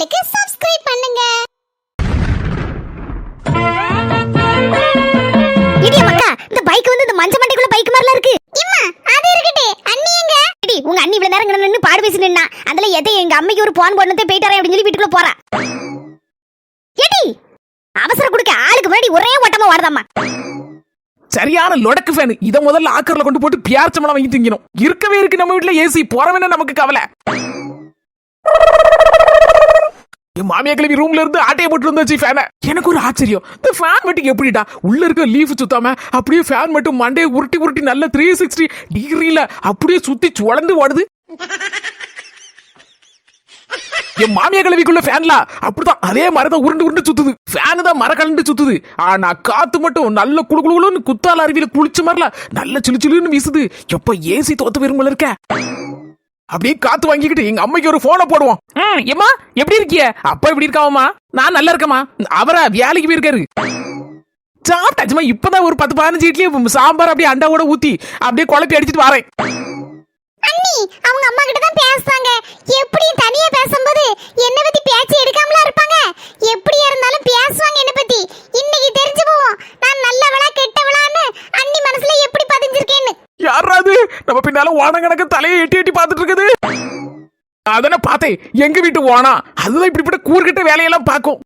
சேனலுக்கு சப்ஸ்கிரைப் பண்ணுங்க. இடிய மக்கா இந்த பைக் வந்து இந்த மஞ்ச மண்டைக்குள்ள பைக் மாதிரில இருக்கு. இம்மா அது இருக்கட்டே. அண்ணி எங்க? இடி உங்க அண்ணி இவ்வளவு நேரம் நின்னு பாடு பேசி நின்னா. அதுல எதை எங்க அம்மைக்கு ஒரு போன் போனதே போயிட்டாரே அப்படின்னு சொல்லி வீட்டுக்குள்ள போறா. எடி அவசரம் கொடுக்க ஆளுக்கு முன்னாடி ஒரே ஓட்டமா வாடுதாம்மா சரியான லொடக்கு ஃபேன் இத முதல்ல ஆக்கர்ல கொண்டு போட்டு பியார்ச்சமலாம் வாங்கி திங்கணும். இருக்கவே இருக்கு நம்ம வீட்ல ஏசி போறவன நமக்கு கவலை? என் மாமியா கிளம்பி ரூம்ல இருந்து ஆட்டையை போட்டு வந்தாச்சு ஃபேனை எனக்கு ஒரு ஆச்சரியம். இந்த ஃபேன் மட்டும் எப்படிடா? உள்ள இருக்க லீஃப் சுத்தாம அப்படியே ஃபேன் மட்டும் மண்டையை உருட்டி உருட்டி நல்ல த்ரீ சிக்ஸ்டி டிகிரியில அப்படியே சுத்தி சுழந்து ஓடுது. என் மாமியா கிளவிக்குள்ள ஃபேன்ல அப்படிதான் அதே மரத்தை உருண்டு உருண்டு சுத்துது. ஃபேனு தான் மர கலண்டு சுத்துது. ஆனா காத்து மட்டும் நல்ல குளு குளுன்னு குத்தால அருவியில குளிச்ச மாதிரில நல்ல சிலு சிலுன்னு வீசுது. எப்ப ஏசி தோத்து விரும்பல இருக்க? அப்படியே காத்து வாங்கிக்கிட்டு எங்க அம்மைக்கு ஒரு போனை போடுவோம். ம் ஏம்மா? எப்படி இருக்கிய? அப்பா எப்படி இருக்காவம்மா? நான் நல்லா இருக்கேம்மா. அவரா வேலைக்கு போயிருக்காரு. சாப்பிட்டாச்சுமா இப்பதான் ஒரு பத்து பதினஞ்சு இட்லி சாம்பார் அப்படியே அண்டாவோட ஊத்தி அப்படியே குழப்பி அடிச்சிட்டு வரேன். அண்ணி அவங்க அம்மா கிட்ட தான் பேசுறாங்க. எப்படி தனியா பேசும்போது என்ன பத்தி பேச்சு எடுக்காமலா இருப்பாங்க? எப்படியா இருந்தாலும் பேசுவாங்க என்ன பத்தி. இன்னைக்கு தெரிஞ்சு போவோம் நான் நல்லவளா கெட்டவளான்னு அண்ணி மனசுல எப்படி பதிஞ்சிருக்கேன்னு. யாராவது நம்ம பின்னால ஓனம் கணக்கு அதன பார்த்தேன் எங்க வீட்டு ஓனா அதுதான் இப்படிப்பட்ட கூறுகிட்ட வேலையெல்லாம் பார்க்கும்.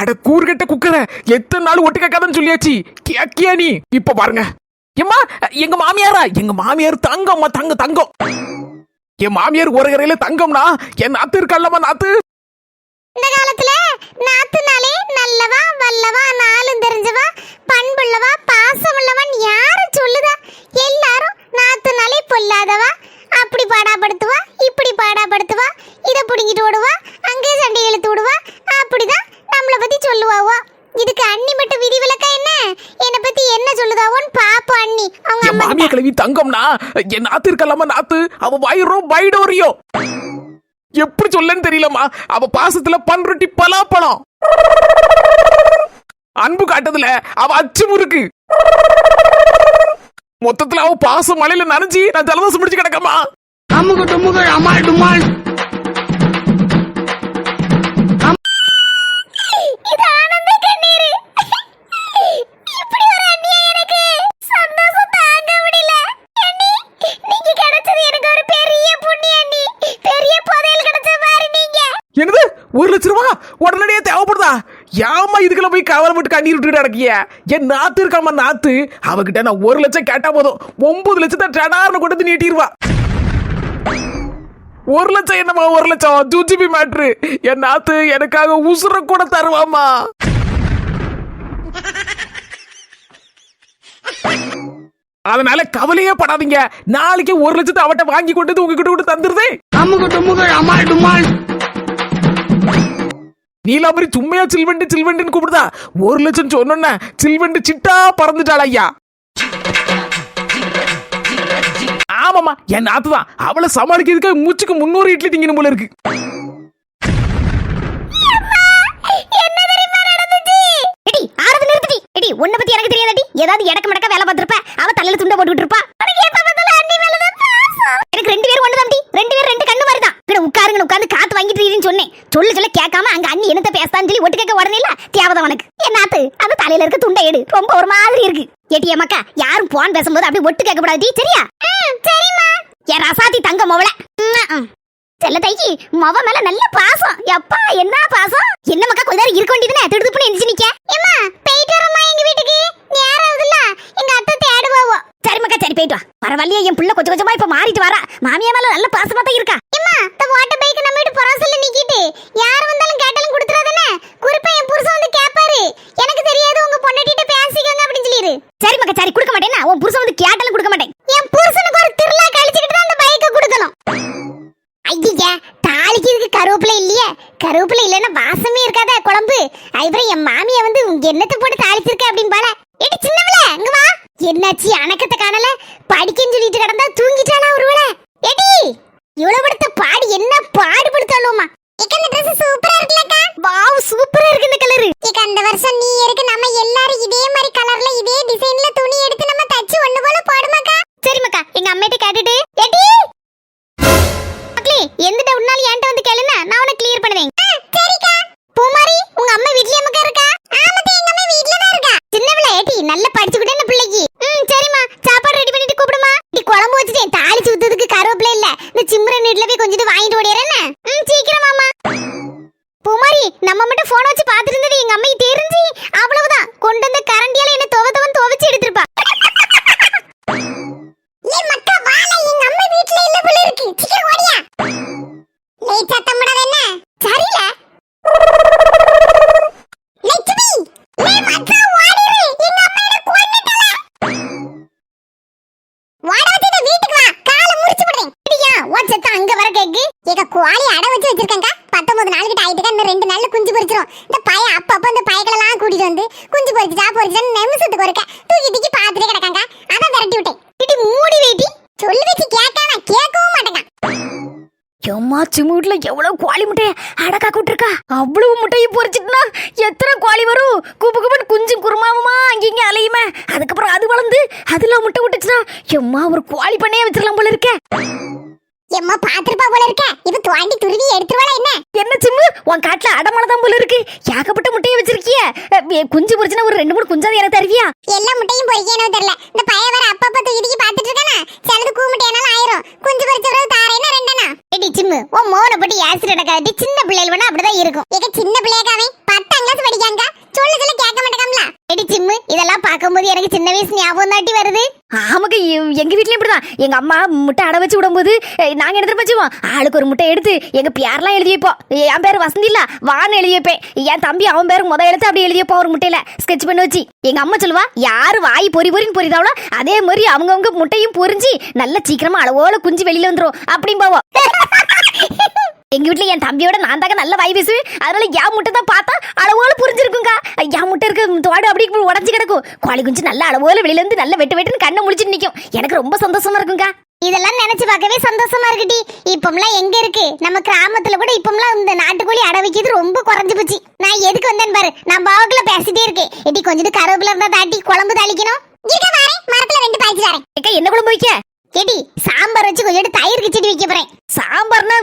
அட கூறுகிட்ட குக்கர எத்தனை நாள் ஒட்டு கேட்காதன்னு சொல்லியாச்சு கேக்கியா நீ? இப்ப பாருங்க. எம்மா எங்க மாமியாரா? எங்க மாமியார் தங்கம்மா தங்க தங்கம். என் மாமியார் ஒரு கரையில தங்கம்னா என் நாத்து இருக்கல்லம்மா நாத்து. இந்த காலத்துல நாத்துனாலே நல்லவா வல்லவா நாளும் தெரிஞ்சவா பண்புள்ளவா பாசமுள்ளவன் யாரு சொல்லுதா எல்லாரும் நாத்துனாலே பொல்லாதவா அப்படி பாடாப்படுத்துவா இப்படி பாடாப்படுத்துவா இத புடிங்கிட்டு ஓடுவா அங்கே சண்டை இழுத்து விடுவா அப்படிதான் நம்மள பத்தி சொல்லுவாவோ இதுக்கு அண்ணி மட்டும் விதிவிலக்கா என்ன என்னை பத்தி என்ன சொல்லுதாவோன்னு பாப்போம் அண்ணி அவங்க என் அம்மா மாமியா கிழவி தங்கம்னா என் நாத்து இருக்கலாமா நாத்து அவ வயிறும் வைடோரியோ எப்படி சொல்லன்னு தெரியலம்மா. அவ பாசத்துல பன்ருட்டி பலாப்பழம். அன்பு காட்டதுல அவ அச்சு முறுக்கு. மொத்தத்துல அவ பாசம் மலையில நனைஞ்சி நான் ஜலதோஷம் முடிச்சு கிடக்கமா அமுக டுமுக அமால் கிடக்கிய என் நாத்து இருக்காம நாத்து. அவகிட்ட நான் ஒரு லட்சம் கேட்டா போதும். ஒன்பது லட்சத்தை டடார்னு கொண்டு வந்து நீட்டிடுவா ஒரு லட்சம் என்னமா ஒரு லட்சம்? ஜூஜிபி மேட்ரு என் நாத்து எனக்காக உசுர கூட தருவாமா அதனால கவலையே படாதீங்க. நாளைக்கு ஒரு லட்சத்தை அவட்ட வாங்கி கொண்டு உங்ககிட்ட கூட தந்துருதே. அமுக டுமுக அமால் டுமால். நீலாம்பரி சும்மையா சில்வண்டு சில்வண்டுன்னு கூப்பிடுதா? ஒரு லட்சம் சொன்னோன்ன சில்வண்டு சிட்டா பறந்துட்டாள் ஐயா ஆமாமா என் நாத்துதான் அவளை சமாளிக்கிறதுக்கு மூச்சுக்கு முன்னூறு இட்லி திங்கணும் போல இருக்கு. உன்னை பத்தி எனக்கு தெரியாதடி. ஏதாவது இடக்கு மடக்க வேலை பார்த்திருப்ப. அவ தலையில துண்ட போட்டுட்டு இருப்பா. எனக்கு ரெண்டு பேரும் ஒண்ணு தம்பி ரெண்டு பேரும் ரெண்டு கண்ணு மாதிரி தான் உட்காருங்க உட்காந்து காத்து வாங்கிட்டு இருக்கீங்கன்னு சொன்னேன். சொல்லு சொல்ல கேட்காம அங்க அண்ணி என்னத்த பேசான்னு சொல்லி ஒட்டு கேட்க உடனே இல்ல தேவதான் உனக்கு. என்னாத்து அந்த தலையில இருக்க துண்டை எடு. ரொம்ப ஒரு மாதிரி இருக்கு. ஏட்டி மக்கா யாரும் போன் பேசும்போது அப்படி ஒட்டு கேட்க கூடாது சரியா? சரிம்மா. என் ரசாத்தி தங்க மொவல செல்ல தைக்கி மொவ மேல நல்ல பாசம். எப்பா என்ன பாசம்? என்ன மக்கா கொஞ்ச நேரம் இருக்க வேண்டியதுனே திடுதுப்புன்னு எந்திரிச்சு நிக்க. ஏமா போயிட்டு வரமா எங்க வீட்டுக்கு? நேரம் ஆகுதுல்ல. எங்க அத்தை தேடுவோம் சரி மக்கா சரி போயிட்டு வா. பரவாயில்லையே என் புள்ள கொஞ்சம் கொஞ்சமா இப்ப மாறிட்டு வரா. மாமியா மேல நல்ல பாசமா தான் இருக்கா. ஏம்மா இந்த வாட்டர் பைக் நம்ம வீட்டு புறசல்ல நிக்கிட்டு. யார் வந்தாலும் கேட்டாலும் கொடுத்துறாதானே குறிப்பா என் புருஷன் வந்து கேட்பாரு எனக்கு தெரியாது உங்க பொண்டாட்டிட்ட பேசிக்கங்க அப்படின்னு சொல்லிரு. சரி மக்கா சரி கொடுக்க மாட்டேனா உன் புருஷன் வந்து கேட்டாலும் கொடுக்க மாட்டேன். என் புருஷனுக்கு ஒரு திருவிழா கழிச்சுக்கிட்டு தான் அந்த பைக்கை கொடுக்கணும். ஐயா தாளிக்கிறதுக்கு கருவேப்பிலை இல்லையே? கருவேப்பிலை இல்லைன்னா வாசமே இருக்காத குழம்பு? அதுக்கப்புறம் என் மாமியா வந்து உங்க என்னத்தை போட்டு தாளிச்சிருக்க அப்படின்னு பால ஏடி சின்னவள இங்க வா. என்னாச்சு அணக்கத்தை காணல? படிக்கன்னு சொல்லிட்டு கிடந்தா தூங்கிட்டானா ஒருவேளை? எடி! இவ்வளவு படுத்த பாடி என்ன பாடுபடுத்தாலுமா இக்க இந்த ட்ரெஸ் சூப்பரா இருக்குலக்கா வாவ் சூப்பரா இருக்கு இந்த கலரு இக்க அந்த வருஷம் நீ இருக்கு நம்ம எல்லாரும் இதே மாதிரி கலர்ல இதே டிசைன்ல துணி எடுத்து நம்ம தச்சு ஒண்ணு போல போடுமாக்கா. சரிமாக்கா எங்க அம்மிட்ட கேட்டுட்டு. எடி! மக்களே எந்த டவுட்னாலும் என்கிட்ட வந்து கேளுன்னா நான் உனக்கு கிளியர் பண்ணுவேன். சரிக்கா. பூமாரி உங்க அம்மா வீட்லயே அம்மாக்கா இருக்கா? ஆமாக்கா எங்க அம்மா வீட்ல தான் ஏட்டி நல்லா படிச்சுக்கிட்டே பிள்ளைக்கு இந்த பைய அப்ப இந்த பையகளெல்லாம் கூட்டிட்டு வந்து குஞ்சு பொறிச்சா பொறிச்சா நிமிஷத்துக்கு ஒருக்க தூக்கி தூக்கி பாத்துட்டே கிடக்காங்க. அதான் விரட்டி விட்டேன். இடி மூடி வைட்டி. சொல்லி வச்சு கேட்க கேட்கவும் மாட்டேங்க எம்மா சிமுட்ல எவ்வளவு கோழி முட்டையை அடக்கா கூட்டிருக்கா அவ்வளவு முட்டையை பொறிச்சிட்டுனா எத்தனை கோழி வரும்? கூப்பு கூப்பன் குஞ்சும் குருமாவுமா அங்கிங்க அலையுமே. அதுக்கப்புறம் அது வளர்ந்து அதெல்லாம் முட்டை விட்டுச்சுனா எம்மா ஒரு கோழி பண்ணையே வச்சிடலாம் போல இருக்கேன் எம்மா பாத்திருப்பா போல இருக்க. இப்ப துவாண்டி துருவி எடுத்துருவாளா என்ன? என்ன சிம்மு? உன் காட்டுல அடமலை தான் போல இருக்கு. ஏகப்பட்ட முட்டையை வச்சிருக்கிய. குஞ்சு பொரிச்சுனா ஒரு ரெண்டு மூணு குஞ்சாவது எனக்கு தருவியா? எல்லா முட்டையும் பொறிக்கணும் தெரியல. இந்த பையன் வேற அப்பப்ப தூக்கி தூக்கி பாத்துட்டு இருக்கானா? சிலது கூ முட்டையானாலும் ஆயிரும். குஞ்சு பொறிச்ச பிறகு தாரேன்னா ரெண்டனா? எடி சிம்மு உன் மோனை போட்டு ஆசிட் எடுக்காது சின்ன பிள்ளைகள் வேணா அப்படிதான் இருக்கும். ஏக சின்ன பிள்ளையாக்காவே? பத்தாம் கிளாஸ் படிக்காங்க. சொல்ல சொல்ல கேட்க மாட்டேங்கம்ல எடி சிம்மு இதெல்லாம் பார்க்கும்போது எனக்கு சின்ன வயசு ஞாபகம் தாட்டி வருது. ஆமாங்க எங்க வீட்லயும் இப்படிதான். எங்க அம்மா முட்டை அடை வச்சு விடும்போது நாங்க தெரியுமா செய்வோம் ஆளுக்கு ஒரு முட்டை எடுத்து எங்க பேர்லாம் எழுதி வைப்போம். என் பேர் வசந்தி இல்ல வான்னு எழுதி வைப்பேன். என் தம்பி அவன் பேருக்கு முத எழுத்து அப்படி எழுதி வைப்போம் ஒரு முட்டையில. ஸ்கெட்ச் பண்ணி வச்சு. எங்க அம்மா சொல்லுவா யாரு வாய் பொறி பொறின்னு பொறிதாவளோ அதே மாதிரி அவங்கவங்க முட்டையும் பொரிஞ்சு நல்ல சீக்கிரமா அளவோல குஞ்சு வெளியில வந்துரும். அப்படின்னு போவோம் எங்க வீட்ல என் தம்பியோட நான் தாங்க நல்ல வாய் பேசுவேன் அதனால என் முட்டை தான் பார்த்தா அளவோல புரிஞ்சிருக்குங்க. என் முட்டை இருக்க தோடு அப்படி உடஞ்சு கிடக்கும். கோழி குஞ்சு நல்ல அளவோல வெளியில இருந்து நல்ல வெட்டு வெட்டுன்னு கண்ணை முழிச்சிட்டு நிக்கும். எனக்கு ரொம்ப சந்தோஷமா இருக்குங்க. இதெல்லாம் நினைச்சு பார்க்கவே சந்தோஷமா இருக்குடி இப்பம்லாம் எங்க இருக்கு? நம்ம கிராமத்துல கூட இப்பம்லாம் இந்த நாட்டுக்கோழி அடை வைக்கிறது ரொம்ப குறைஞ்சு போச்சு. நான் எதுக்கு வந்தேன் பாரு? நான் பாவக்குள்ள பேசிட்டே இருக்கேன். எடி கொஞ்சம் கருவேப்பில இருந்தா தாட்டி குழம்பு தாளிக்கணும். இருக்க வரேன் மரத்துல ரெண்டு பாய்ச்சி தரேன். ஏக்கா என்ன குழம்பு வைக்க? எடி சாம்பார் வச்சு கொஞ்சம் தயிர் கிச்சடி வைக்க போறேன். சாம்பார்னா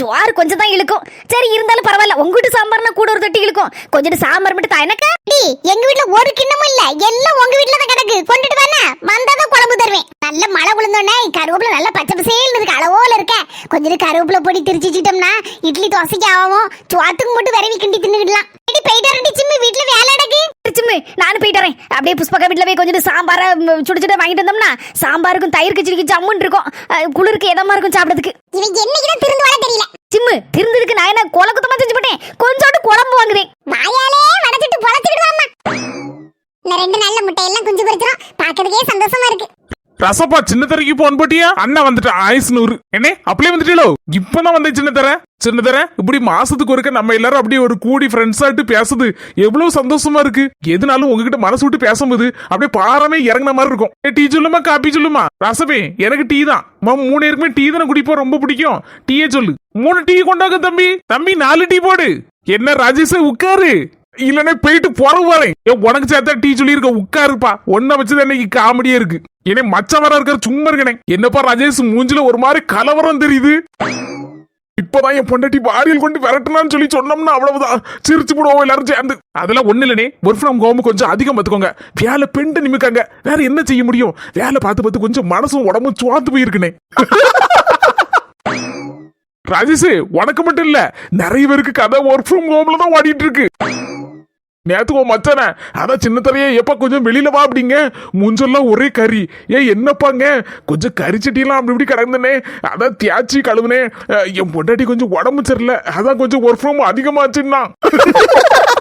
சோறு கொஞ்சம் தான் இழுக்கும். சரி இருந்தாலும் பரவாயில்ல. உங்ககிட்ட சாம்பார்னா கூட ஒரு தொட்டி இழுக்கும். கொஞ்சம் சாம்பார் மட்டும் தான் எனக்கா? டி எங்க வீட்ல ஒரு கிண்ணமும் இல்ல. எல்லாம் உங்க வீட்ல தான் கிடக்கு. கொண்டுட்டு வானே வந்தாதான் குழம்பு தருவேன். நல்ல மழை விழுந்தோடனே கருவேப்பில நல்ல பச்சை பசேல் இருக்கு. அளவோல இருக்க. கொஞ்சம் கருவேப்பில பொடி திரிச்சு வச்சுட்டோம்னா இட்லி தோசைக்கு ஆகும் சுவாத்துக்கு மட்டும் விரவி கிண்டி தின்னுக்கிடலாம் இடி போயிட்டு வரேன் சிம்மி வீட்ல வேலை நடக்கு சிம்மு நானும் போயிட்டு வரேன். அப்படியே புஷ்பக்கா வீட்டில் போய் கொஞ்சம் சாம்பாரை ம், சுட சுட வாங்கிட்டு வந்தோம்னா சாம்பாருக்கும் தயிர் கிச்சடிக்கு ஜம்முன்னு இருக்கும். குளிருக்கு எதமா இருக்கும் சாப்பிடறதுக்கு. இவன் என்னைக்குதான் திருந்து வர தெரியல. சிம்மு திருந்ததுக்கு நான் என்ன கொலை குத்தமா செஞ்சு போட்டேன்? கொஞ்சோண்டு குழம்பு வாங்குறேன் வாயாலே வடச்சிட்டு பொழச்சுக்கிடுவாம்மா இந்த ரெண்டு நல்ல முட்டையெல்லாம் குஞ்சு பொரிச்சிரும். பாக்கிறதுக்கே சந்தோஷமா இருக்கு. ரசப்பா சின்ன தரைக்கு போன் போட்டியா? அண்ணா வந்துட்டு ஆயுஸ் நூறு என்ன அப்படியே வந்துட்டீங்களோ இப்பதான் வந்தேன் சின்ன தர. சின்னதர இப்படி மாசத்துக்கு ஒருக்க நம்ம எல்லாரும் அப்படியே ஒரு கூடி ஃப்ரெண்ட்ஸ் பேசுது. எவ்வளவு சந்தோஷமா இருக்கு. எதுனாலும் உங்ககிட்ட மனசு விட்டு பேசும்போது அப்படியே பாறமே இறங்கின மாதிரி இருக்கும். டீ சொல்லுமா காப்பி சொல்லுமா? ரசமே எனக்கு டீ தான். மூணு பேருக்குமே டீ தானே குடிப்போம் ரொம்ப பிடிக்கும். டீயே சொல்லு. மூணு டீ கொண்டாங்க தம்பி. தம்பி நாலு டீ போடு. என்ன ராஜேஷே உட்காரு. இல்லனே போயிட்டு போற வரேன். உனக்கு சேர்த்தா டீ சொல்லியிருக்க உட்காருப்பா. ஒன்ன வச்சுதான் இன்னைக்கு காமெடியே இருக்கு. ஏனே மச்சம் வர இருக்கிற சும்மா இருக்கனே. என்னப்பா ராஜேஷ் மூஞ்சில ஒரு மாதிரி கலவரம் தெரியுது. இப்பதான் என் பொண்டாட்டி வாரியல் கொண்டு விரட்டணும்னு சொல்லி சொன்னோம்னா அவ்வளவுதான். சிரிச்சு போடுவோம் எல்லாரும் சேர்ந்து. அதெல்லாம் ஒண்ணு இல்லனே ஒர்க் ஃப்ரம் ஹோம் கொஞ்சம் அதிகம் பார்த்துக்கோங்க. வேலை பெண்டு நிமிக்காங்க வேற என்ன செய்ய முடியும்? வேலை பார்த்து பார்த்து கொஞ்சம் மனசும் உடம்பும் சுவாந்து போயிருக்குனே ராஜேஷ் உனக்கு மட்டும் இல்ல நிறைய பேருக்கு கதை ஒர்க் ஃப்ரம் ஹோம்ல தான் ஓடிட்டு இருக்கு. நேத்து உன் மச்சானே அதான் சின்ன தரையே எப்போ கொஞ்சம் வெளியில வா அப்படிங்க. மூஞ்செல்லாம் ஒரே கறி. ஏ என்னப்பாங்க? கொஞ்சம் கறிச்சட்டிலாம் அப்படி இப்படி கிடந்தனே. அதான் தியாச்சி கழுவுனே. என் பொண்டாட்டி கொஞ்சம் உடம்பு சரியில்ல. அதான் கொஞ்சம் ஒர்க் ஃப்ரம் அதிகமாச்சுன்னா.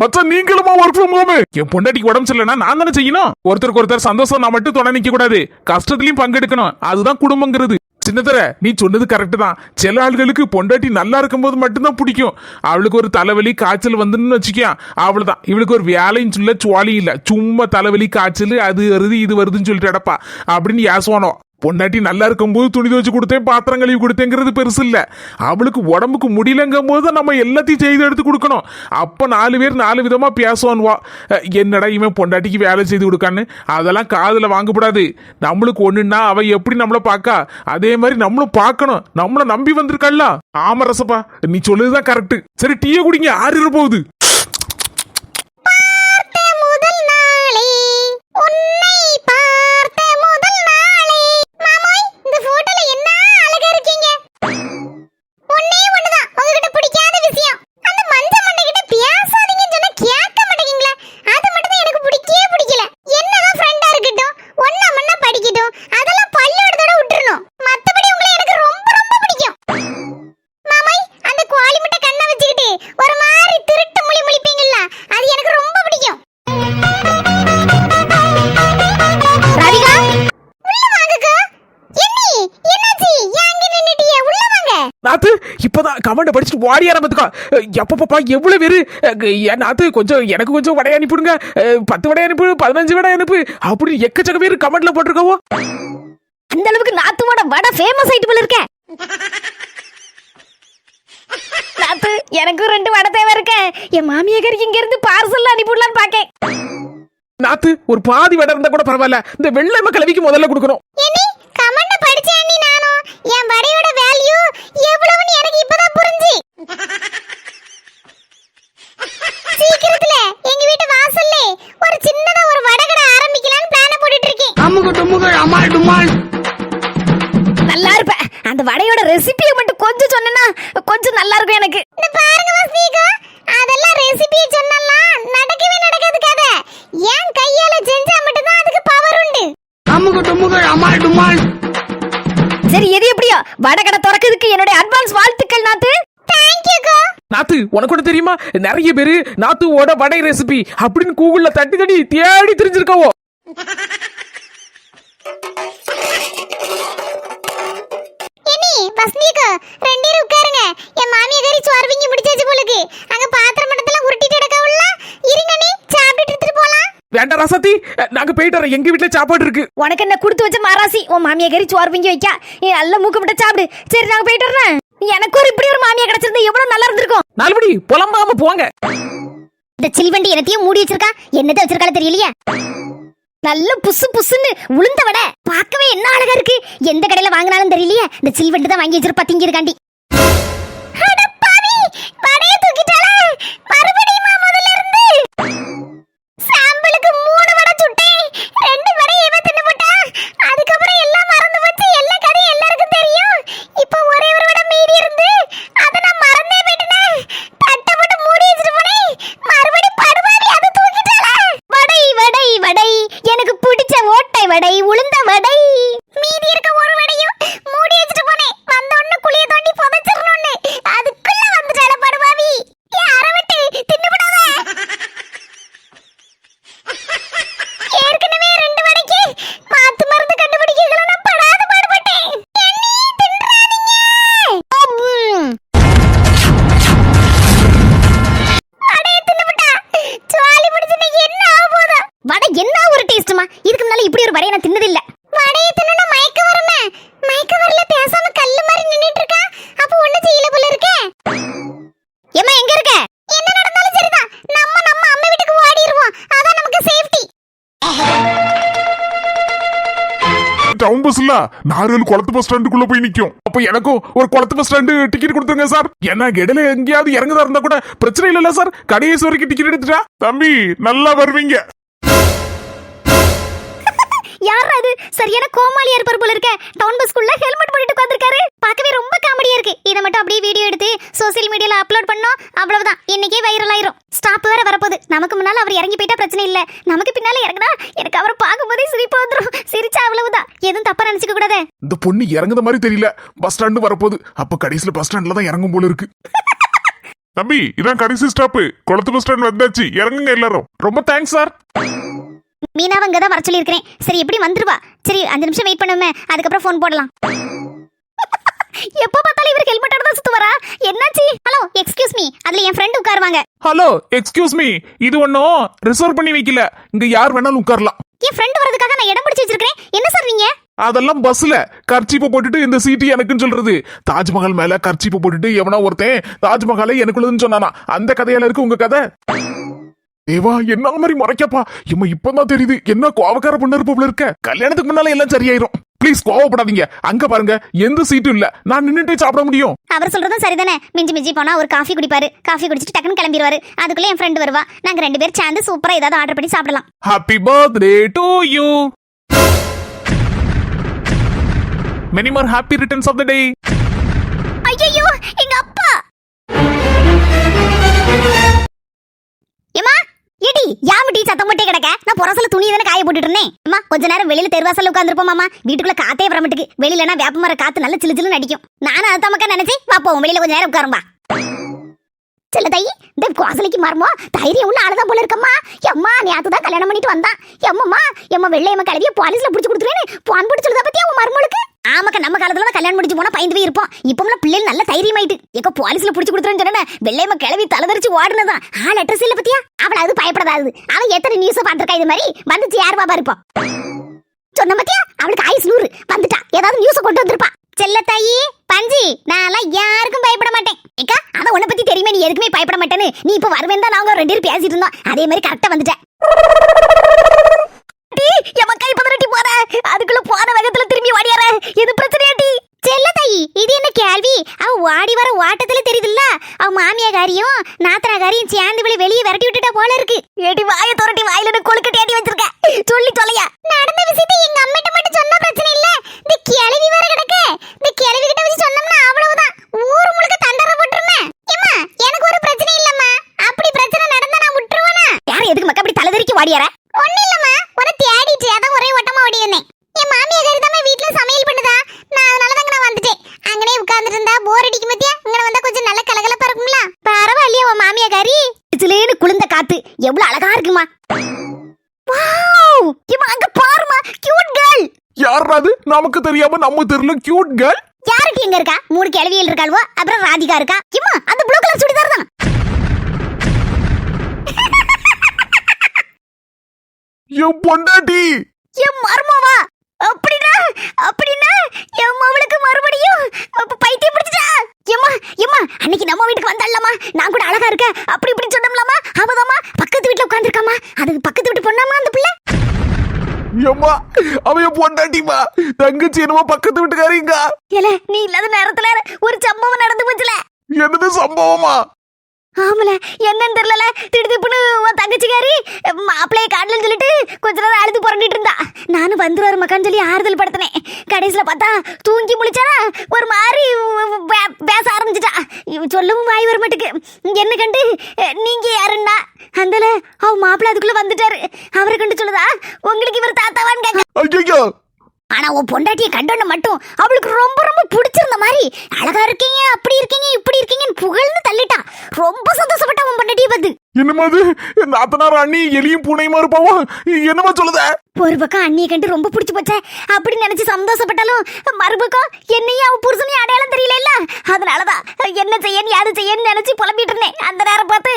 மச்சான் நீங்களுமா ஒர்க் ஃப்ரம் ஹோம் என் பொண்டாட்டிக்கு உடம்பு சரியில்லைனா நான் தானே செய்யணும்? ஒருத்தருக்கு ஒருத்தர் சந்தோஷம் நான் மட்டும் துணை நிக்க கூடாது கஷ்டத்துலயும் பங்கெடுக்கணும். அதுதான் குடும்பங்கிறது. சின்னதர. நீ சொன்னது கரெக்டு தான். சில ஆள்களுக்கு பொண்டாட்டி நல்லா இருக்கும்போது மட்டும்தான் பிடிக்கும். அவளுக்கு ஒரு தலைவலி காய்ச்சல் வந்துன்னு வச்சுக்கியா அவ்வளோதான் இவளுக்கு ஒரு வேலையும் சொல்ல சுவாலி இல்லை. சும்மா தலைவலி காய்ச்சல் அது வருது இது வருதுன்னு சொல்லிட்டு அடப்பா அப்படின்னு யாசுவானோ. பொண்டாட்டி நல்லா இருக்கும்போது துணி துவச்சு கொடுத்தேன் பாத்திரம் கழுவி கொடுத்தேங்கிறது பெருசு இல்லை. அவளுக்கு உடம்புக்கு முடியலங்கும் போது தான் நம்ம எல்லாத்தையும் செய்து எடுத்து கொடுக்கணும். அப்போ நாலு பேர் நாலு விதமாக பேசுவான்வா. என்னடா இவன் பொண்டாட்டிக்கு வேலை செய்து கொடுக்கான்னு? அதெல்லாம் காதில் வாங்கக்கூடாது நம்மளுக்கு ஒன்றுன்னா அவள் எப்படி நம்மளை பார்க்கா அதே மாதிரி நம்மளும் பார்க்கணும் நம்மளை நம்பி வந்திருக்கல்ல ஆமரசப்பா நீ சொல்லுதுதான் கரெக்ட் சரி டீயை குடிங்க. ஆறிட போகுது. கமெண்ட் படிச்சுட்டு ஓடி ஆரம்பித்துக்கோ எப்பப்பா எவ்வளவு பேரு? என் நாத்து கொஞ்சம் எனக்கு கொஞ்சம் வடை அனுப்பிடுங்க பத்து வடை அனுப்பு பதினஞ்சு வடை அனுப்பு அப்படின்னு எக்கச்சக்க பேர் கமெண்ட்ல போட்டிருக்கவோ? அந்த அளவுக்கு நாத்துவோட வடை ஃபேமஸ் ஆயிட்டு போல இருக்க. நாத்து எனக்கும் ரெண்டு வடை தேவை இருக்க. என் மாமியாருக்கு இங்க இருந்து பார்சல் அனுப்பிடலான்னு பாக்கேன். நாத்து ஒரு பாதி வடை இருந்தா கூட பரவாயில்ல. இந்த வெள்ளை கிளவிக்கு முதல்ல கொடுக்கணும். கமெண்ட படிச்சேன் நானும் என் வடையோட வேல்யூ எவ்வளவுன்னு எனக்கு இப்பதான் புரிஞ்சு சீக்கிரத்துல எங்க வீட்டு வாசல்ல ஒரு சின்னதா ஒரு வடகடை ஆரம்பிக்கலாம்னு பிளான போட்டுட்டு இருக்கேன் அமுக்கு டுமுக்கு நல்லா இருப்ப. அந்த வடையோட ரெசிபியை மட்டும் கொஞ்சம் சொன்னா கொஞ்சம் நல்லா இருக்கும் எனக்கு. இந்த பாருங்க வசீகா அதெல்லாம் ரெசிபியை சொன்னலாம் நடக்கவே நடக்காது கதை. என் கையால செஞ்சா மட்டும்தான் அதுக்கு பவர் உண்டு. அமுக்கு டுமுக்கு அமால் டுமால். சரி எது எப்படியோ? வடகடை திறக்கிறதுக்கு என்னுடைய அட்வான்ஸ் வாழ்த்துக்கள் நாத்து. தேங்க்யூக்கா நாத்து உனக்கு கூட தெரியுமா? நிறைய பேரு நாத்துவோட வடை ரெசிபி அப்படின்னு கூகுள்ல தட்டி தட்டி தேடி தெரிஞ்சிருக்கவோ. வேண்டாம் ராசாத்தி நாங்க போயிட்டு வரோம். எங்க வீட்டுல சாப்பாடு இருக்கு. உனக்கு என்ன கொடுத்து வச்ச மாராசி? உன் மாமியா கறி சோறு பிங்கி வைக்க. நீ நல்ல மூக்கு மட்டும் சாப்பிடு. சரி நாங்க போயிட்டு வர்றேன். எனக்கு ஒரு இப்படி ஒரு மாமியா கிடைச்சிருந்தா எவ்வளவு நல்லா இருந்திருக்கும். நாலுபடி புலம்பாம போங்க. இந்த சில்வண்டி என்னத்தையும் மூடி வச்சிருக்கா? என்னத்தை வச்சிருக்கால தெரியலையே. நல்ல புசு புசுன்னு உளுந்த வடை. பார்க்கவே என்ன அழகா இருக்கு. எந்த கடையில வாங்கினாலும் தெரியலையே. இந்த சில்வண்டி தான் வாங்கி வச்சிருப்பா திங்கிருக்காண்டி. நாரல் குளத்து பஸ் ஸ்டாண்டுக்குள்ள போய் நிக்கும். அப்ப எனக்கும் ஒரு குளத்து பஸ் ஸ்டாண்டு டிக்கெட் கொடுத்துருங்க சார் என்ன இடையில எங்கேயாவது இறங்குதா இருந்தா கூட பிரச்சனை இல்லைல்ல சார் கடைசி வரைக்கும் டிக்கெட் எடுத்துட்டா? தம்பி நல்லா வருவீங்க. யார் அது சரியான கோமாளியா இருப்பார் போல இருக்க? டவுன் பஸ்க்குள்ள ஹெல்மெட் போட்டுட்டு உட்கார்ந்திருக்காரு. பார்க்கவே ரொம்ப காமெடியா இருக்கு. இதை மட்டும் அப்படியே வீடியோ எடுத்து சோசியல் மீடியால அப்லோட் பண்ணோம். அவ்வளவுதான். இன்னைக்கே வைரல் ஆயிரும். ஸ்டாப் வேற வரப்போகுது. நமக்கு முன்னால அவர் இறங்கி போயிட்டா பிரச்சனை இல்ல. நமக்கு பின்னால இறங்குனா எனக்கு அவரை பார்க்கும்போதே சிரிப்பு வந்துரும். சிரிச்சா அவ்வளவுதான். எதுவும் தப்பா நினைச்சுக்க கூடாது. இந்த பொண்ணு இறங்குத மாதிரி தெரியல. பஸ் ஸ்டாண்டு வரப்போகுது. அப்ப கடைசியில பஸ் ஸ்டாண்ட்ல தான் இறங்கும் போல இருக்கு. தம்பி இதான் கடைசி ஸ்டாப்பு குளத்து பஸ் ஸ்டாண்ட் வந்தாச்சு. இறங்குங்க எல்லாரும். ரொம்ப தேங்க்ஸ் சார் மீனாவை அங்கே தான் வர சொல்லியிருக்கிறேன். சரி எப்படி வந்துருவா? சரி அஞ்சு நிமிஷம் வெயிட் பண்ணுமே அதுக்கப்புறம் ஃபோன் போடலாம். எப்போ பார்த்தாலும் இவர் ஹெல்மெட்டோட தான் சுத்து வரா என்னாச்சு? ஹலோ எக்ஸ்கியூஸ் மீ அதுல என் ஃப்ரெண்ட் உட்காருவாங்க. ஹலோ எக்ஸ்கியூஸ் மீ இது ஒன்னும் ரிசர்வ் பண்ணி வைக்கல. இங்க யார் வேணாலும் உட்காரலாம். என் ஃப்ரெண்ட் வரதுக்காக நான் இடம் பிடிச்சு வச்சிருக்கேன் என்ன சார் நீங்க? அதெல்லாம் பஸ்ல கர்ச்சீப்பை போட்டுட்டு இந்த சீட்டு எனக்குன்னு சொல்றது. தாஜ்மஹால் மேல கர்ச்சீப்பை போட்டுட்டு எவனா ஒருத்தன் தாஜ்மஹாலை எனக்குள்ளதுன்னு சொன்னானா. அந்த கதையில இருக்கு உங்க கதை? தேவா என்ன மாதிரி முறைக்கப்பா. இம்மா இப்பதான் தெரியுது என்ன கோவக்கார பொண்ணு இருப்ப இருக்க. கல்யாணத்துக்கு முன்னால எல்லாம் சரியாயிரும். ப்ளீஸ் கோவப்படாதீங்க. அங்க பாருங்க எந்த சீட்டும் இல்ல. நான் நின்னுட்டே சாப்பிட முடியும். அவர் சொல்றதும் சரிதானே. மிஞ்சி மிஞ்சி போனா ஒரு காஃபி குடிப்பாரு. காஃபி குடிச்சிட்டு டக்குன்னு கிளம்பிடுவாரு அதுக்குள்ள என் ஃப்ரெண்ட் வருவா. நாங்க ரெண்டு பேர் சேர்ந்து சூப்பரா ஏதாவது ஆர்டர் பண்ணி சாப்பிடலாம். Happy birthday to you many more happy returns of the day ஐயோ எங்க அப்பா! இடி எடி யாமட்டி சத்தம் போட்டே கிடக்க? நான் புறசல துணி தானே காய போட்டுட்டு இருந்தேன். அம்மா கொஞ்ச நேரம் வெளியில தெருவாசல்ல உட்காந்துருப்போம் மாமா. வீட்டுக்குள்ள காத்தே வர வெளியிலனா வேப்ப மர காத்து நல்ல சிலு சிலுன்னு அடிக்கும். நானும் அதை தமக்கா நினைச்சேன். வா போவோம் வெளியில கொஞ்ச நேரம் உட்காரும்பா செல்ல தை இந்த கோசலைக்கு மரமோ தைரியம் உள்ள ஆளுதான் போல இருக்கம்மா. எம்மா நேத்து தான் கல்யாணம் பண்ணிட்டு வந்தான். எம்மம்மா எம்மா வெள்ளையம்மா கழுவிய போலீஸ்ல புடிச்சு கொடுத்துருவேன் போன் போட்டு சொல்லுதா பத்தி உன் மருமகளுக்கு? ஆமாக்கா நம்ம காலத்துல தான் கல்யாணம் முடிச்சு போனா பயந்து போய் இருப்போம். இப்போம்லாம் பிள்ளைகள் நல்ல தைரியமாயிட்டு எங்க போலீஸ்ல புடிச்சு கொடுத்துருன்னு சொன்ன வெள்ளையம்மா கிளவி தலைதறிச்சு ஓடுனதான் ஆள் அட்ரஸ் இல்ல பத்தியா? அவள அது பயப்படாது அவன் எத்தனை நியூஸ் பாத்துருக்கா இது மாதிரி? வந்துச்சு யார் பாபா இருப்போம் சொன்ன பத்தியா? அவளுக்கு ஆயுஸ் நூறு. வந்துட்டா. ஏதாவது நியூஸ் கொண்டு வந்திருப்பா. செல்லத்தாயி பஞ்சி நான்லாம் யாருக்கும் பயப்பட மாட்டேன். ஏக்கா அவன் உன்னை பத்தி தெரியுமே நீ எதுக்குமே பயப்பட மாட்டேன்னு. நீ இப்ப வருவேன் தான் நாங்க ரெண்டு பேரும் பேசிட்டு இருந்தோம். அதே மாதிரி கரெக்டா வந்துட்டேன். எமக்கா இப்ப தானே போற? அதுக்குள்ள போன வேகத்துல திரும்பி ஓடியார. எது பிரச்சனையாட்டி செல்ல தாயி இது என்ன கேள்வி? அவ வாடி வர ஓட்டத்துல தெரியுதுல்ல? அவ மாமியாகாரியும் நாத்தனாகாரியும் சேர்ந்து வெளிய வெளியே விரட்டி விட்டுட்டா போல இருக்கு. ஏடி வாய துரட்டி வாயில கொழுக்கட்டி ஏட்டி வச்சிருக்க. சொல்லி தொலையா நடந்த விஷயத்தை எங்க அம்மிட்ட மட்டும் சொன்னா பிரச்சனை இல்ல இந்த கிளவி வேற கிடக்கு இந்த கிளவி கிட்ட வச்சு சொன்னோம்னா அவ்வளவுதான் ஊர் முழுக்க தண்டரை போட்டுருமே ஏம்மா எனக்கு ஒரு பிரச்சனை இல்லம்மா அப்படி பிரச்சனை நடந்தா நான் விட்டுருவேனா யார் எதுக்கு வாடியார? ஒண்ணு இல்லம்மா உன தேடிட்டு அதான் ஒரே ஓட்டமா ஓடி வந்தேன் என் மாமியா கறி தான் வீட்ல சமையல் பண்ணுதா? நான் அதனால தான் நான் வந்துட்டேன். அங்கனே உட்கார்ந்துட்டு இருந்தா போர் அடிக்கும் பத்தியா? இங்க வந்தா கொஞ்சம் நல்ல கலகலப்பா இருக்கும்ல? பரவாயில்லையா உன் மாமியா கறி. சிலேன்னு குளிர்ந்த காத்து. எவ்வளவு அழகா இருக்குமா. வாவ் இம்மா அங்க பாருமா கியூட் கேர்ள் யார் அது? நமக்கு தெரியாம நம்ம தெரியல கியூட் கேர்ள் யாருக்கு எங்க இருக்கா? மூணு கிழவியல் இருக்காள்வோ அப்புறம் ராதிகா இருக்கா? இம்மா அந்த ப்ளூ கலர் சுடிதார் தான். என் பொண்டாட்டி. என் மர்மவா? அப்படின்னா அப்படின்னா என் மவளுக்கு மறுபடியும் அப்ப பைத்தியம் பிடிச்சிட்டா? எம்மா எம்மா அன்னைக்கு நம்ம வீட்டுக்கு வந்தாள்லம்மா நான் கூட அழகா இருக்க அப்படி இப்படி சொன்னோம்லாமா அவதாம்மா பக்கத்து வீட்டுல உட்காந்துருக்காமா அதுக்கு பக்கத்து வீட்டு பொண்ணாமா அந்த பிள்ளை? ஏம்மா அவ என் பொண்டாட்டிமா தங்கச்சி என்னமோ பக்கத்து வீட்டுக்காரிங்க. ஏல நீ இல்லாத நேரத்துல ஒரு சம்பவம் நடந்து போச்சுல. என்னது சம்பவமா? ஆமல என்னன்னு தெரியல திடுதிப்புன்னு உன் தங்கச்சிக்காரி மாப்பிள்ளைய காட்டலன்னு சொல்லிட்டு கொஞ்ச நேரம் அழுது புரண்டிட்டு இருந்தா. நானும் வந்துருவாரு மக்கான்னு சொல்லி ஆறுதல் படுத்தினேன். கடைசியில் பார்த்தா தூங்கி முழிச்சானா ஒரு மாதிரி பேச ஆரம்பிச்சிட்டா. சொல்லவும் வாய் வர மாட்டுக்கு. என்ன கண்டு நீங்க யாருன்னா? அந்தல அவ மாப்பிள்ளை அதுக்குள்ள வந்துட்டாரு. அவரை கண்டு சொல்லுதா? உங்களுக்கு இவர் தாத்தாவான்னு கேட்க ஆனா உன் பொண்டாட்டியை கண்டோன்னு மட்டும் அவளுக்கு ரொம்ப ரொம்ப பிடிச்சிருந்த மாதிரி அழகா இருக்கீங்க அப்படி இருக்கீங்க இப்படி இருக்கீங்கன்னு புகழ்ந்து தள்ளிட்டா. ரொம்ப சந்தோஷப்பட்டா உன் பொண்டாட்டியை பார்த்து. என்னமா அது நாத்தனார் அண்ணி எலியும் பூனையுமா இருப்பாவோ? என்னமா சொல்லுத? ஒரு பக்கம் அண்ணியை கண்டு ரொம்ப பிடிச்சி போச்சே அப்படி நினைச்சு சந்தோஷப்பட்டாலும் மறுபக்கம் என்னையும் அவன் புருஷனையும் அடையாளம் தெரியல அதனாலதான் என்ன செய்யன்னு யாது செய்யன்னு நினைச்சு புலம்பிட்டு இருந்தேன் அந்த நேரம் பார்த்து.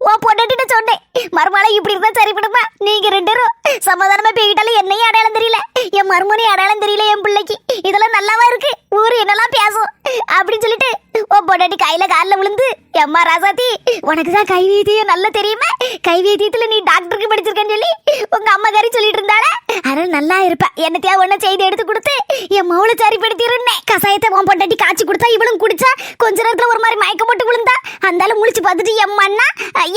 ஓ பொண்டாட்டிட்ட சொன்னேன் மருமலை இப்படி இருந்தா சரிப்படுமா? நீங்க ரெண்டு பேரும் சமாதானமா போய்கிட்டாலும் என்னையும் அடையாளம் தெரியல. என் மருமனையும் அடையாளம் தெரியல என் பிள்ளைக்கு. இதெல்லாம் நல்லாவா இருக்கு? ஊரு என்னெல்லாம் பேசும்? அப்படின்னு சொல்லிட்டு உன் பொண்டாட்டி கையில காலில் விழுந்து எம்மா ராசாத்தி உனக்கு தான் கை நல்லா தெரியுமா? கை நீ டாக்டருக்கு படிச்சிருக்கேன்னு சொல்லி உங்க அம்மா காரி சொல்லிட்டு இருந்தாளே? அதனால நல்லா இருப்பா. என்னத்தையா ஒண்ணு செய்தி எடுத்து கொடுத்து என் மவுளை சரிப்படுத்திருந்தேன் கசாயத்தை உன் பொண்டாட்டி காய்ச்சி கொடுத்தா இவளும் குடிச்சா கொஞ்ச நேரத்துல ஒரு மாதிரி மயக்கம் போட்டு விழுந்தா? அந்தாலும் முழிச்சு பார்த்துட்டு எம் அண்ணா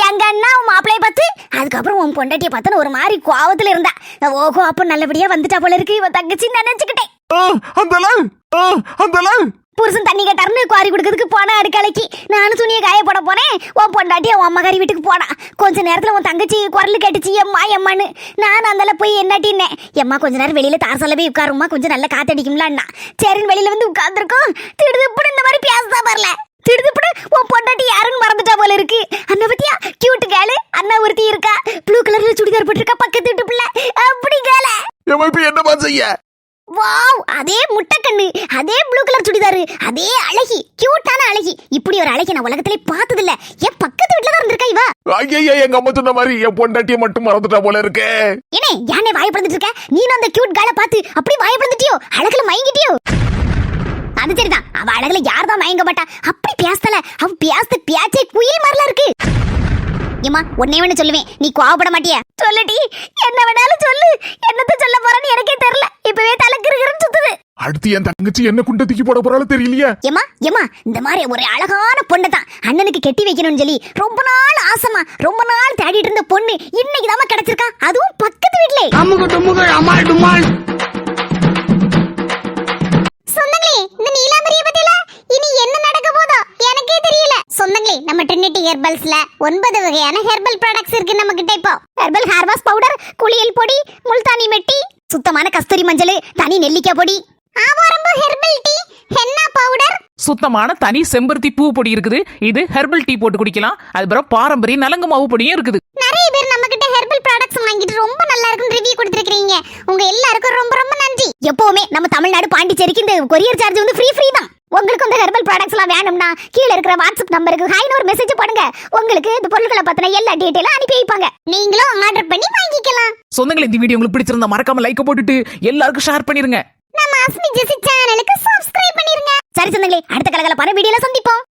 எங்க அண்ணா உன் மாப்பிளைய பார்த்து. அதுக்கப்புறம் உன் பொண்டாட்டியை பார்த்தா ஒரு மாதிரி கோவத்துல இருந்தா. ஓஹோ அப்போ நல்லபடியா வந்துட்டா போல இருக்கு இவன் தங்கச்சின்னு நினைச்சுக்கிட்டேன். அந்த அந்த புருஷன் தண்ணி கேட்டாருன்னு குவாரி கொடுக்கறதுக்கு போனா அடுக்கலைக்கு. நானும் துணியை காய போட போனேன் உன் பொண்டாட்டி உன் அம்மாக்காரி வீட்டுக்கு போனா. கொஞ்ச நேரத்துல உன் தங்கச்சி குரல் கேட்டுச்சு எம்மா எம்மான்னு. நான் அந்தால போய் என்னாட்டின்னேன் எம்மா கொஞ்ச நேரம் வெளியில தாரசால போய் உட்காருமா கொஞ்சம் நல்லா காத்தடிக்கும்லான்னா. சரின்னு வெளியில வந்து உட்கார்ந்துருக்கோம். திடுதுப்புன்னு இந்த மாதிரி பேசதான் வரல திடுதுப்புன்னு உன் பொண்டாட்டி யாருன்னு மறந்துட்டா போல இருக்கு. அண்ணா பத்தியா? கியூட்டு கேளு அண்ணா ஒருத்தி இருக்கா. ப்ளூ கலர்ல சுடிதார் போட்டிருக்கா. பக்கத்து வீட்டு பிள்ளை. அப்படி கேள. இப்ப என்னமா செய்ய? வாவ் அதே முட்டைக்கண்ணு அதே ப்ளூ கலர் சுடிதாரு அதே அழகி கியூட்டான அழகி. இப்படி ஒரு அழகி நான் உலகத்திலே பார்த்ததில்ல. என் பக்கத்து வீட்டுல தான் இருந்திருக்கா இவ? ஐயா எங்க அம்மா சொன்ன மாதிரி என் பொண்டாட்டிய மட்டும் மறந்துட்டா போல இருக்கே. ஏனே யானே வாயப்படந்துட்டு இருக்க? நீனும் அந்த கியூட் காலை பார்த்து அப்படி வாயப்படந்துட்டியோ அழகுல மயங்கிட்டியோ? அது சரிதான். அவ அழகுல யார் தான் மயங்க மாட்டா? அப்படி பேசல. அவ பேச பேச்சே குயில் மாதிரில இருக்கு. ஏமா உன்னே வேணும் சொல்லுவேன். நீ கோவப்பட மாட்டியா? சொல்லடி. என்ன வேணாலும் சொல்லு. என்னத்த சொல்ல போறேன்னு எனக்கே தெரியல. இப்பவே தலை கிருகிருன்னு சுத்துது. அடுத்து என் தங்கச்சி என்ன குண்டை தூக்கி போட போறாலும் தெரியலையா? ஏமா ஏமா இந்த மாதிரி ஒரு அழகான பொண்ணு தான் அண்ணனுக்கு கெட்டி வைக்கணும்னு சொல்லி ரொம்ப நாள் ஆசைமா ரொம்ப நாள் தேடிட்டு இருந்த பொண்ணு இன்னைக்கு தாமா கிடைச்சிருக்கா. அதுவும் பக்கத்து வீட்ல அமுகு டுமுகு அமால் டுமால் சொந்தங்களே இந்த நீலாம்பரிய இனி என்ன நடக்க போதோ எனக்கே தெரியல. சொந்தங்களே நம்ம ட்ரினிட்டி ஹெர்பல்ஸ்ல ஒன்பது வகையான ஹெர்பல் ப்ராடக்ட்ஸ் இருக்கு நம்ம கிட்ட இப்போ. ஹெர்பல் ஹேர் வாஷ் பவுடர் குளியல் பொடி முல்தானி மெட்டி சுத்தமான கஸ்தூரி மஞ்சள் தனி நெல்லிக்காய் பொடி. ஆவாரம்பு ஹெர்பல் டீ ஹென்னா பவுடர் சுத்தமான தனி செம்பருத்தி பூ பொடி இருக்குது. இது ஹெர்பல் டீ போட்டு குடிக்கலாம். அதுக்கப்புறம் பாரம்பரிய நலங்கு மாவு பொடியும் இருக்குது. நிறைய பேர் நம்ம கிட்ட ஹெர்பல் ப்ராடக்ட்ஸ் வாங்கிட்டு ரொம்ப நல்லா இருக்குன்னு ரிவ்யூ கொடுத்துருக்கீங்க உங்க எல்லாருக்கும் ரொம்ப ரொம்ப நன்றி. எப்பவுமே நம்ம தமிழ்நாடு பாண்டிச்சேரிக்கு இந்த கொரியர் சார்ஜ் வந்து ஃப்ரீ ஃப்ரீ தான். உங்களுக்கு இந்த ஹெர்பல் ப்ராடக்ட்ஸ் எல்லாம் வேணும்னா கீழ இருக்கிற வாட்ஸ்அப் நம்பருக்கு ஹைன்னு ஒரு மெசேஜ் பண்ணுங்க உங்களுக்கு இந்த பொருட்களை பத்தின எல்லா டீட்டெயிலும் அனுப்பி வைப்பாங்க. நீங்களும் ஆர்டர் பண்ணி வாங்கிக்கலாம். சொந்தங்களே இந்த வீடியோ உங்களுக்கு பிடிச்சிருந்தா மறக்காம லைக் போட்டுட்டு எல்லாருக்கும் ஷேர் பண்ணிருங்க. நம்ம அஸ்மி ஜெசி சேனலுக்கு சப்ஸ்கிரைப் பண்ணிருங்க. சரி சொந்தங்களே அடுத்த கலகல பர வீடியோல சந்திப்போம்.